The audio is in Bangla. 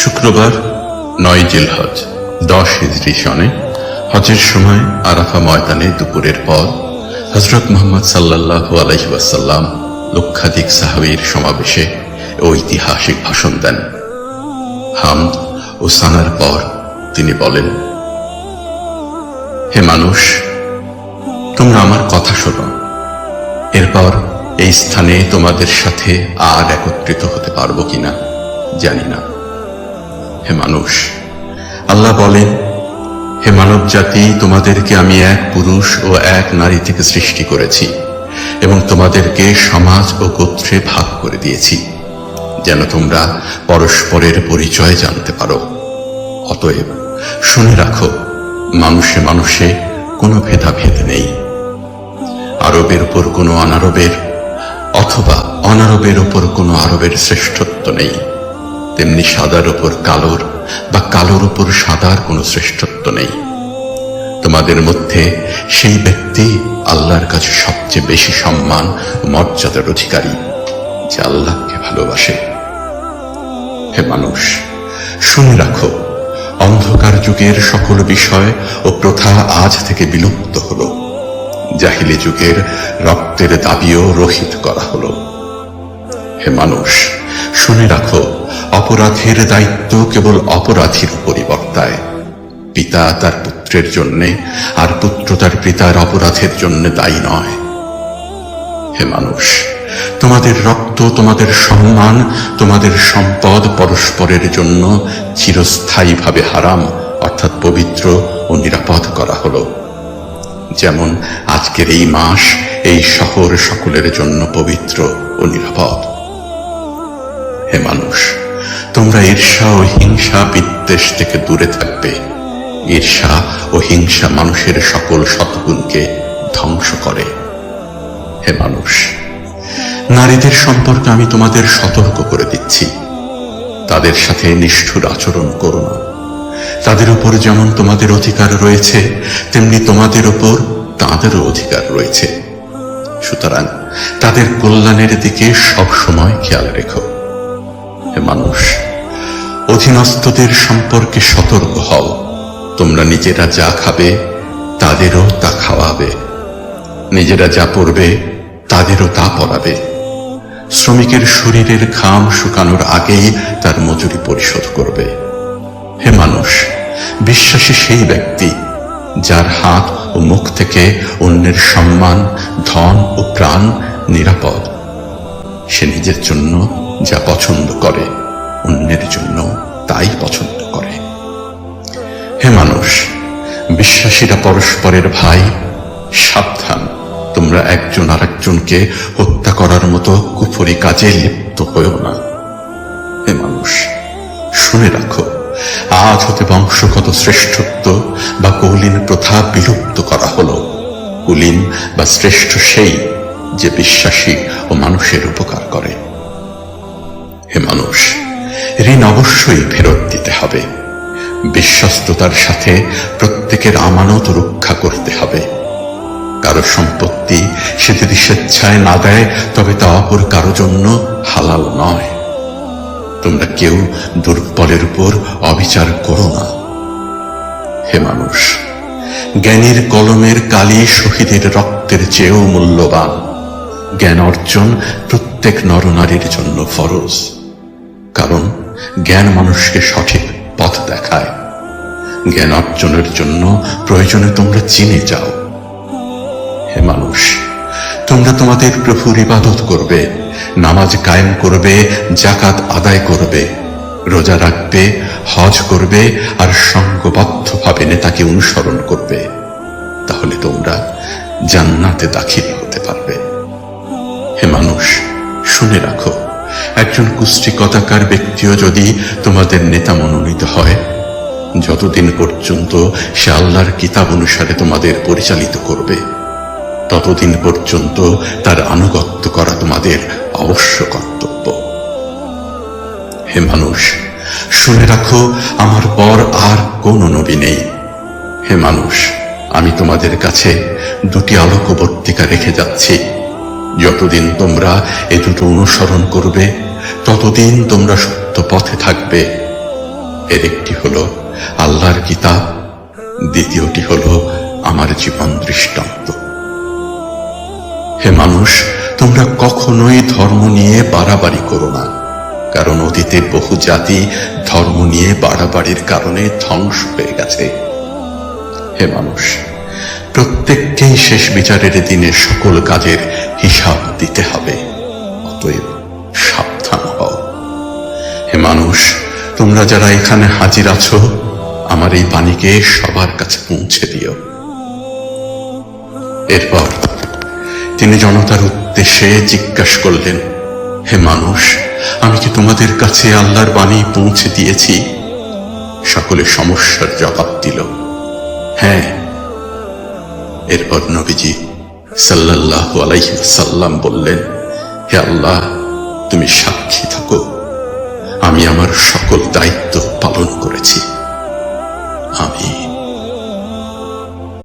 শুক্রবার, নয় জিলহজ, দশ হিজরি সনে, হজের সময় আরাফা ময়দানে দুপুরের পর হজরত মোহাম্মদ সাল্লাহ আলহিবাসাল্লাম লক্ষাধিক সাহাবির সমাবেশে ঐতিহাসিক ভাষণ দেন। হামদ ও সানার পর তিনি বলেন, হে মানুষ, তোমরা আমার কথা শোনো। এরপর এই স্থানে তোমাদের সাথে আর একত্রিত হতে পারব কিনা জানি না। হে মানুষ, আল্লাহ বলেন, হে মানব জাতি তোমাদেরকে আমি এক পুরুষ ও এক নারী থেকে সৃষ্টি করেছি এবং তোমাদেরকে সমাজ ও গোত্রে ভাগ করে দিয়েছি, যেন তোমরা পরস্পরের পরিচয় জানতে পারো। অতএব শুনে রাখো, মানুষে মানুষে কোনো ভেদাভেদ নেই। আরবের উপর কোনো অনারবের অথবা অনারবের উপর কোনো আরবের শ্রেষ্ঠত্ব নেই। তেমনি সাদার উপর কালোর বা কালোর উপর সাদার কোনো শ্রেষ্ঠত্ব নেই। তোমাদের মধ্যে সেই ব্যক্তি আল্লাহর কাছে সবচেয়ে বেশি সম্মান ও মর্যাদার অধিকারী, যে আল্লাহকে ভালোবাসে। হে মানুষ, শুনে রাখো, অন্ধকার যুগের সকল বিষয় ও প্রথা আজ থেকে বিলুপ্ত হলো। জাহিলি যুগের রক্তের দাবিও রহিত করা হলো। হে মানুষ, শুনে রাখো, অপরাধের দায়িত্ব কেবল অপরাধীর উপরই বর্তায়। পিতা তার পুত্রের জন্যে, আর পুত্র তার পিতার অপরাধের জন্য দায়ী নয়। হে মানুষ, তোমাদের রক্ত, তোমাদের সম্মান, তোমাদের সম্পদ পরস্পরের জন্য চিরস্থায়ীভাবে হারাম, অর্থাৎ পবিত্র ও নিরাপদ করা হলো। যেমন আজকের এই মাস এই শহর সকলের জন্য পবিত্র ও নিরাপদ। হে মানুষ, তোমরা ঈর্ষা ও হিংসা বিদ্বেষ থেকে দূরে থাকবে। ঈর্ষা ও হিংসা মানুষের সকল সদ্গুণকে ধ্বংস করে। হে মানুষ, নারীদের সম্পর্কে আমি তোমাদের সতর্ক করে দিচ্ছি। তাদের সাথে নিষ্ঠুর আচরণ করো না। তাদের উপর যেমন তোমাদের অধিকার রয়েছে, তেমনি তোমাদের উপর তাদেরও অধিকার রয়েছে। সুতরাং তাদের কল্যাণের দিকে সব সময় খেয়াল রেখো। মানুষ, অধীনস্থদের সম্পর্কে সতর্ক হও। তোমরা নিজেরা যা খাবে, তাদেরও তা খাওয়াবে। নিজেরা যা পড়বে, তাদেরও তা পড়াবে। শ্রমিকের শরীরের ঘাম শুকানোর আগেই তার মজুরি পরিশোধ করবে। হে মানুষ, বিশ্বাসী সেই ব্যক্তি যার হাত ও মুখ থেকে অন্যের সম্মান, ধন ও প্রাণ নিরাপদ। সে নিজের জন্য যা পছন্দ করে, অন্যের জন্য তাই পছন্দ করে। হে মানুষ, বিশ্বাসীরা পরস্পরের ভাই, সাবধান। তোমরা একজন আরেকজনকে হত্যা করার মতো কুফরি কাজে লিপ্ত হয়েও না। হে মানুষ, শুনে রাখো আজ হতে বংশগত শ্রেষ্ঠত্ব বা কৌলিন প্রথা বিলুপ্ত করা হলো। কুলীন বা শ্রেষ্ঠ সেই যে বিশ্বাসী ও মানুষের উপকার করে। হে মানুষ, ঋণ অবশ্যই ফেরত দিতে হবে। বিশ্বস্ততার সাথে প্রত্যেকের আমানত রক্ষা করতে হবে। কারও সম্পত্তি সে যদি স্বেচ্ছায় না দেয়, তবে তা অপর কারও জন্য হালাল নয়। তোমরা কেউ দুর্বলের উপর অবিচার করো না। হে মানুষ, জ্ঞানীর কলমের কালি শহীদের রক্তের চেয়েও মূল্যবান। জ্ঞান অর্জন প্রত্যেক নরনারীর জন্য ফরজ। কারণ জ্ঞান মানুষকে সঠিক পথ দেখায়। জ্ঞান অর্জনের জন্য প্রয়োজনে তোমরা চিনে যাও। হে মানুষ তোমরা তোমাদের প্রভুর ইবাদত করবে, নামাজ কায়েম করবে জাকাত আদায় করবে, রোজা রাখবে, হজ করবে আর সঙ্গবদ্ধভাবে নেতাকে অনুসরণ করবে। তাহলে তোমরা জান্নাতে দাখিল হতে পারবে। হে মানুষ, শুনে রাখো, একজন কুষ্টিকতাকার ব্যক্তিও যদি তোমাদের নেতা মনোনীত হয়, যতদিন পর্যন্ত সে আল্লাহর কিতাব অনুসারে তোমাদের পরিচালিত করবে। ততদিন পর্যন্ত তার আনুগত্য করা তোমাদের অবশ্য কর্তব্য। হে মানুষ, শুনে রাখো, আমার পর আর কোনো নবী নেই। হে মানুষ, আমি তোমাদের কাছে দুটি আলোকবর্তিকা রেখে যাচ্ছি। যতদিন তোমরা এ দুটো অনুসরণ করবে, ততদিন তোমরা সত্য পথে থাকবে। এর একটি হলো আল্লাহর কিতাব, দ্বিতীয়টি হলো আমার জীবন দৃষ্টান্ত। হে মানুষ, তোমরা কখনোই ধর্ম নিয়ে বাড়াবাড়ি করো না। কারণ অতীতে বহু জাতি ধর্ম নিয়ে বাড়াবাড়ির কারণে ধ্বংস হয়ে গেছে। হে মানুষ, প্রত্যেককেই শেষ বিচারের দিনে সকল কাজের হিসাব দিতে হবে, অতএব সাবধান হও। হে মানুষ, তোমরা যারা এখানে হাজির আছো, আমার এই বাণীকে সবার কাছে পৌঁছে দিও। এরপর তিনি জনতার উদ্দেশ্যে জিজ্ঞাসা করলেন, হে মানুষ, আমি কি তোমাদের কাছে আল্লাহর বাণী পৌঁছে দিয়েছি? সকলে সমস্যার জবাব দিল হ্যাঁ। এরপর নবীজি সাল্লাহ আলাইসাল্লাম বললেন, হে আল্লাহ, তুমি সাক্ষী থাকো। আমি আমার সকল দায়িত্ব পালন করেছি। আমি